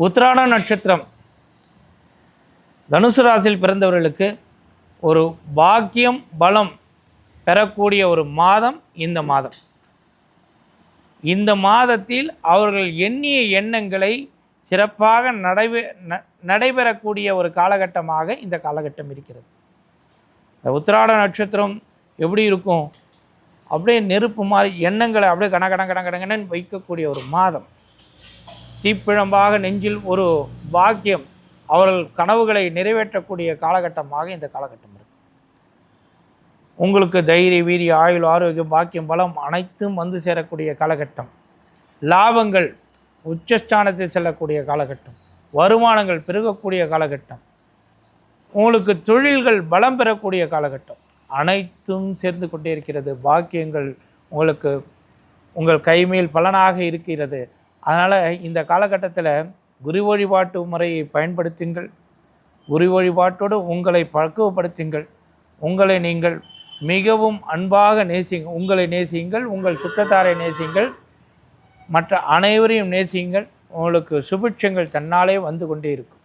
உத்திராட நட்சத்திரம். தனுசு ராசியில் பிறந்தவர்களுக்கு ஒரு பாக்கியம் பலம் பெறக்கூடிய ஒரு மாதம் இந்த மாதம். இந்த மாதத்தில் அவர்கள் எண்ணிய எண்ணங்களை சிறப்பாக நடைபெ ந- நடைபெறக்கூடிய ஒரு காலகட்டமாக இந்த காலகட்டம் இருக்கிறது. இந்த உத்திராட நட்சத்திரம் எப்படி இருக்கும்? அப்படியே நெருப்பு மாதிரி எண்ணங்களை அப்படியே கன கன கன கடங்கன்னு வைக்கக்கூடிய ஒரு மாதம். தீப்பிழம்பாக நெஞ்சில் ஒரு பாக்கியம் அவர்கள் கனவுகளை நிறைவேற்றக்கூடிய காலகட்டமாக இந்த காலகட்டம் இருக்குது உங்களுக்கு தைரிய வீரிய ஆயுள் ஆரோக்கியம் பாக்கியம் பலம் அனைத்தும் வந்து சேரக்கூடிய காலகட்டம். லாபங்கள் உச்சஸ்தானத்தில் செல்லக்கூடிய காலகட்டம். வருமானங்கள் பெருகக்கூடிய காலகட்டம். உங்களுக்கு தொழில்கள் பலம் பெறக்கூடிய காலகட்டம். அனைத்தும் சேர்ந்து கொண்டே இருக்கிறது. பாக்கியங்கள் உங்களுக்கு உங்கள் கைமேல் பலனாக இருக்கிறது. அதனால் இந்த காலகட்டத்தில் குரு வழிபாட்டு முறையை பயன்படுத்துங்கள். குரு வழிபாட்டோடு உங்களை பக்குவப்படுத்துங்கள். உங்களை நீங்கள் மிகவும் அன்பாக நேசிங்க உங்களை நேசியுங்கள் உங்கள் சுற்றத்தாரை நேசியுங்கள் மற்ற அனைவரையும் நேசியுங்கள் உங்களுக்கு சுபிட்சங்கள் தன்னாலே வந்து கொண்டே இருக்கும்.